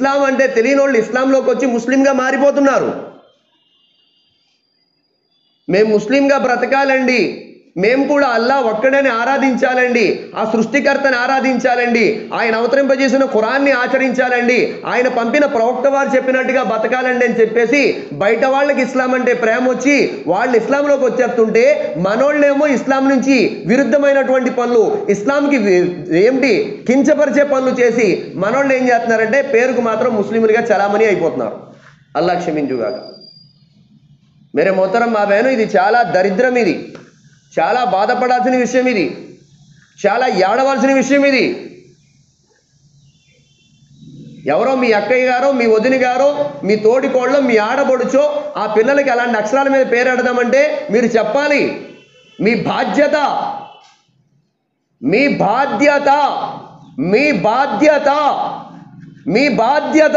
ఇస్లాం అంటే తెలియని వాళ్ళు ఇస్లాంలోకి వచ్చి ముస్లింగా మారిపోతున్నారు. మేము ముస్లింగా బ్రతకాలండి. మేము కూడా అల్లా ఒక్కడని ఆరాధించాలండి. ఆ సృష్టికర్తని ఆరాధించాలండి. ఆయన అవతరింపజేసిన ఖురాన్ని ఆచరించాలండి. ఆయన పంపిన ప్రవక్త వారు చెప్పినట్టుగా బతకాలండి అని చెప్పేసి బయట వాళ్ళకి ఇస్లాం అంటే ప్రేమ వచ్చి వాళ్ళు ఇస్లాంలోకి వచ్చేస్తుంటే మనోళ్ళేమో ఇస్లాం నుంచి విరుద్ధమైనటువంటి పనులు ఇస్లాంకి ఏమిటి కించపరిచే పనులు చేసి మనోళ్ళు ఏం చేస్తున్నారంటే పేరుకు మాత్రం ముస్లింలుగా చలామణి అయిపోతున్నారు. అల్లా క్షమించుగాక. మేరే మొత్తరం మా బేను ఇది చాలా దరిద్రం ఇది. చాలా బాధపడాల్సిన విషయం ఇది. చాలా ఏడవలసిన విషయం ఇది. ఎవరో మీ అక్కయ్య గారో మీ వదిన గారో మీ తోడికోళ్ళో మీ ఆడబడుచో ఆ పిల్లలకి అలాంటి అక్షరాల మీద పేరెడదామంటే మీరు చెప్పాలి. మీ బాధ్యత. మీ బాధ్యత. మీ బాధ్యత. మీ బాధ్యత.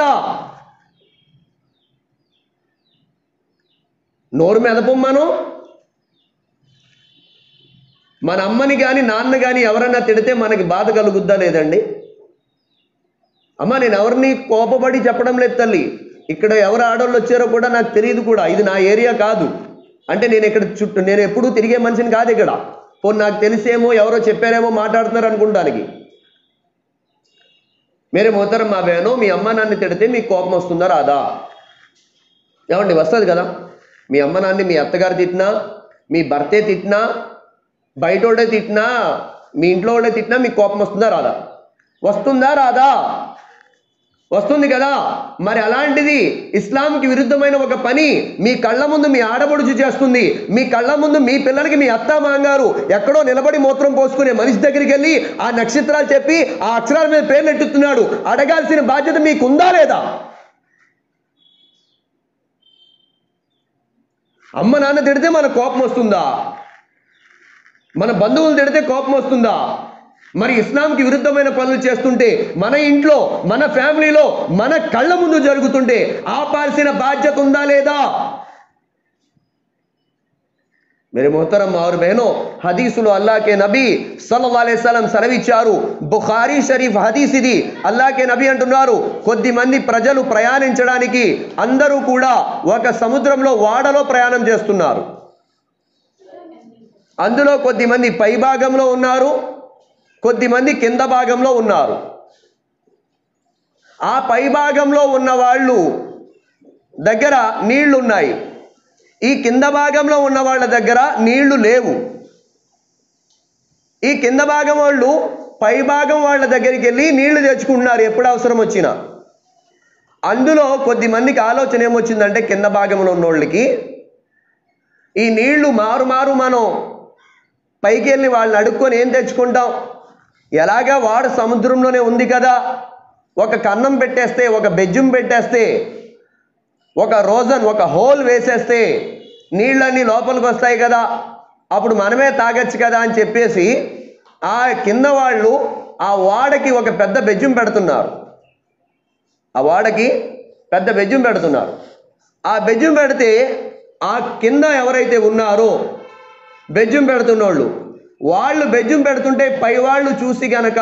నోరు మెదపమ్మను మన అమ్మని కానీ నాన్న కానీ ఎవరన్నా తిడితే మనకి బాధ కలుగుద్దా లేదండి? అమ్మ నేను ఎవరిని కోపపడి చెప్పడం లేదు తల్లి. ఇక్కడ ఎవరు ఆడవాళ్ళు వచ్చారో కూడా నాకు తెలియదు కూడా. ఇది నా ఏరియా కాదు. అంటే నేను ఇక్కడ చుట్టూ నేను ఎప్పుడూ తిరిగే మనిషిని కాదు ఇక్కడ. పోనీ నాకు తెలిసేమో ఎవరో చెప్పారేమో మాట్లాడుతున్నారు అనుకుంటానికి. మీరే మోతరం మా వేను మీ అమ్మ నాన్న తిడితే మీకు కోపం వస్తుందా రాదా? ఏమండి వస్తుంది కదా. మీ అమ్మ నాన్ని మీ అత్తగారు తిట్టినా మీ భర్తే తిట్టినా బయటోడే తిట్టినా మీ ఇంట్లో వాళ్ళే తిట్టినా మీకు కోపం వస్తుందా రాదా? వస్తుందా రాదా? వస్తుంది కదా? మరి అలాంటిది ఇస్లాంకి విరుద్ధమైన ఒక పని మీ కళ్ళ ముందు మీ ఆడబడుచు చేస్తుంది. మీ కళ్ళ ముందు మీ పిల్లలకి మీ అత్త మాంగారు ఎక్కడో నిలబడి మూత్రం పోసుకునే మనిషి దగ్గరికి వెళ్ళి ఆ నక్షత్రాలు చెప్పి ఆ అక్షరాల మీద పేర్లు ఎట్టుతున్నాడు అడగాల్సిన బాధ్యత మీకుందా లేదా? అమ్మ నాన్న తిడితే మన కోపం వస్తుందా? మన బంధువులు తిడితే కోపం వస్తుందా మరి ఇస్లాంకి విరుద్ధమైన పనులు చేస్తుంటే మన ఇంట్లో మన ఫ్యామిలీలో మన కళ్ళ ముందు జరుగుతుంటే ఆపాల్సిన బాధ్యత ఉందా లేదా मेरे मोहतरम और बहनों హదీసులు అల్లాకే నబీ సల్లల్లాహు అలైహి వసల్లం సెలవిచ్చారు బుఖారీ షరీఫ్ హదీస్ ఇది అల్లాకే నబీ అంటున్నారు కొద్ది మంది ప్రజలు ప్రయాణించడానికి అందరూ కూడా ఒక సముద్రంలో వాడలో ప్రయాణం చేస్తున్నారు అందులో కొద్దిమంది పై భాగంలో ఉన్నారు కొద్దిమంది కింద భాగంలో ఉన్నారు. ఆ పై భాగంలో ఉన్న వాళ్ళు దగ్గర నీళ్ళు ఉన్నాయి ఈ కింద భాగంలో ఉన్న వాళ్ళ దగ్గర నీళ్ళు లేవు. ఈ కింద భాగం వాళ్ళు పై భాగం వాళ్ళ దగ్గరికి వెళ్ళి నీళ్ళు తెచ్చుకుంటున్నారు ఎప్పుడు అవసరం వచ్చినా. అందులో కొద్ది మందికి ఆలోచన ఏమొచ్చిందంటే కింద భాగంలో ఉన్న వాళ్ళకి ఈ నీళ్ళు మారు మారు మనం పైకి వెళ్ళి వాళ్ళని అడుక్కొని ఏం తెచ్చుకుంటాం? ఎలాగా వాడు సముద్రంలోనే ఉంది కదా? ఒక కన్నం పెట్టేస్తే ఒక బెజ్జం పెట్టేస్తే ఒక రోజన్ ఒక హోల్ వేసేస్తే నీళ్ళన్నీ లోపలికి వస్తాయి కదా? అప్పుడు మనమే తాగొచ్చు కదా అని చెప్పేసి ఆ కింద వాళ్ళు ఆ వాడకి ఒక పెద్ద బెజ్జం పెడుతున్నారు. ఆ వాడకి పెద్ద బెజ్జం పెడుతున్నారు. ఆ బెజ్జం పెడితే ఆ కింద ఎవరైతే ఉన్నారో బెజ్జం పెడుతున్నోళ్ళు. వాళ్ళు బెజ్జం పెడుతుంటే పై వాళ్ళు చూసి గనక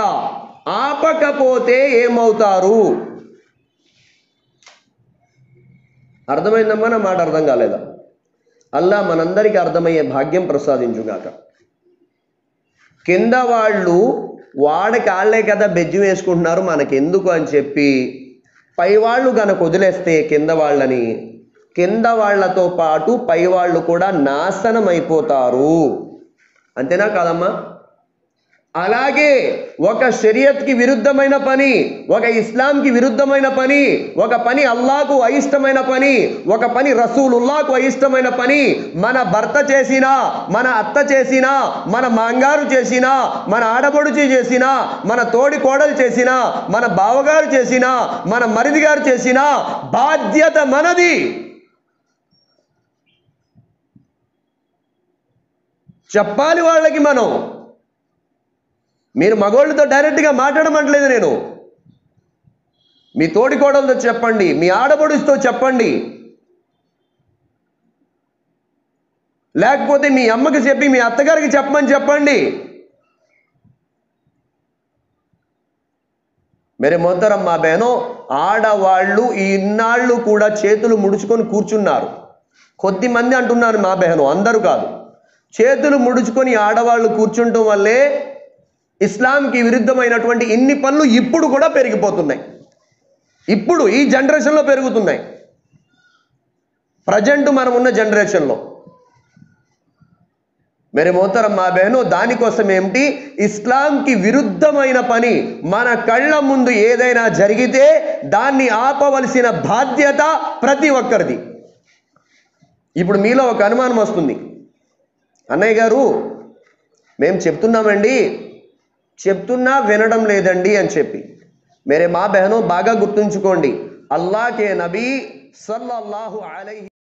ఆపకపోతే ఏమవుతారు? అర్థమైందమ్మా నా మాట అర్థం కాలేదా? అల్లా మనందరికీ అర్థమయ్యే భాగ్యం ప్రసాదించుగాక. కింద వాళ్ళు వాడకి వాళ్ళే కదా బెజ్జం వేసుకుంటున్నారు మనకెందుకు అని చెప్పి పై వాళ్ళు కనుక వదిలేస్తే కింద వాళ్ళని కింద వాళ్ళతో పాటు పై వాళ్ళు కూడా నాశనం అయిపోతారు అంతేనా కాదమ్మా? అలాగే ఒక షరియత్కి విరుద్ధమైన పని ఒక ఇస్లాంకి విరుద్ధమైన పని ఒక పని అల్లాకు అయిష్టమైన పని ఒక పని రసూలుల్లాకు అయిష్టమైన పని మన భర్త చేసినా మన అత్త చేసినా మన మాంగారు చేసినా మన ఆడబడుచి చేసినా మన తోడి కోడలు చేసినా మన బావగారు చేసినా మన మరిది గారు చేసినా బాధ్యత మనది. చెప్పాలి వాళ్ళకి మనం. మీరు మగోళ్ళతో డైరెక్ట్గా మాట్లాడమంటలేదు నేను. మీ తోడి కోడలతో చెప్పండి మీ ఆడబడుచుతో చెప్పండి. లేకపోతే మీ అమ్మకి చెప్పి మీ అత్తగారికి చెప్పమని చెప్పండి. మేరే మొత్తరం మా బేనో ఆడవాళ్ళు ఈ ఇన్నాళ్ళు కూడా చేతులు ముడుచుకొని కూర్చున్నారు. కొద్ది మంది అంటున్నారు మా బెహను అందరూ కాదు. చేతులు ముడుచుకొని ఆడవాళ్ళు కూర్చుంటం వల్లే ఇస్లాంకి విరుద్ధమైనటువంటి ఇన్ని పనులు ఇప్పుడు కూడా పెరిగిపోతున్నాయి. ఇప్పుడు ఈ జనరేషన్లో పెరుగుతున్నాయి. ప్రజెంట్ మనం ఉన్న జనరేషన్లో. మరి మోతరం మా బెహను దానికోసం ఏమిటి? ఇస్లాంకి విరుద్ధమైన పని మన కళ్ళ ముందు ఏదైనా జరిగితే దాన్ని ఆపవలసిన బాధ్యత ప్రతి ఒక్కరిది. ఇప్పుడు మీలో ఒక అనుమానం వస్తుంది. అన్నయ్య గారు మేము చెప్తున్నామండి. చెప్తున్నా వినడం లేదండి అని చెప్పి. మేరే మా బెహను బాగా గుర్తుంచుకోండి. అల్లాకే నబీ సల్లల్లాహు అలైహి